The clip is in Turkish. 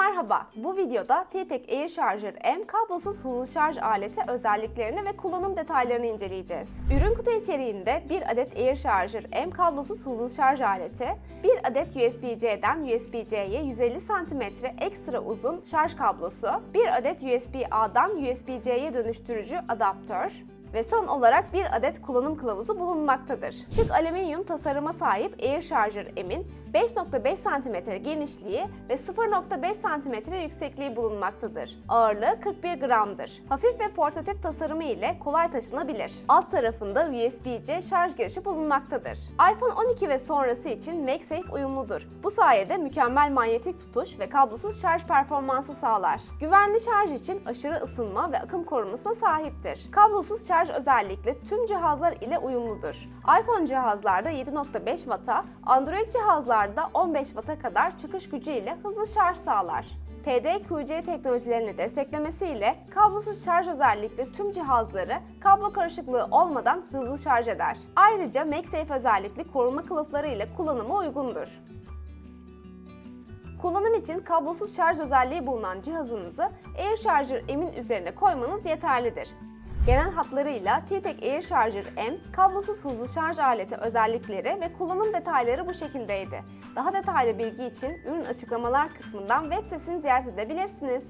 merhaba. Bu videoda T-Tek Air Charger M kablosuz hızlı şarj aleti özelliklerini ve kullanım detaylarını inceleyeceğiz. Ürün kutu içeriğinde bir adet Air Charger M kablosuz hızlı şarj aleti, bir adet USB-C'den USB-C'ye 150 cm ekstra uzun şarj kablosu, bir adet USB-A'dan USB-C'ye dönüştürücü adaptör, ve son olarak bir adet kullanım kılavuzu bulunmaktadır. Şık alüminyum tasarıma sahip Air Charger M'in 5.5 cm genişliği ve 0.5 cm yüksekliği bulunmaktadır. Ağırlığı 41 gramdır. Hafif ve portatif tasarımı ile kolay taşınabilir. Alt tarafında USB-C şarj girişi bulunmaktadır. iPhone 12 ve sonrası için MagSafe uyumludur. Bu sayede mükemmel manyetik tutuş ve kablosuz şarj performansı sağlar. Güvenli şarj için aşırı ısınma ve akım korumasına sahiptir. Kablosuz şarj özellikle tüm cihazlar ile uyumludur. iPhone cihazlarda 7.5 Watt'a, Android cihazlarda 15 Watt'a kadar çıkış gücü ile hızlı şarj sağlar. PD-QC teknolojilerini desteklemesiyle kablosuz şarj özellikle tüm cihazları kablo karışıklığı olmadan hızlı şarj eder. Ayrıca MagSafe özellikli koruma kılıfları ile kullanıma uygundur. Kullanım için kablosuz şarj özelliği bulunan cihazınızı Air Charger M'in üzerine koymanız yeterlidir. Genel hatlarıyla T-Tek Air Charger M, kablosuz hızlı şarj aleti özellikleri ve kullanım detayları bu şekildeydi. Daha detaylı bilgi için ürün açıklamalar kısmından web sitesini ziyaret edebilirsiniz.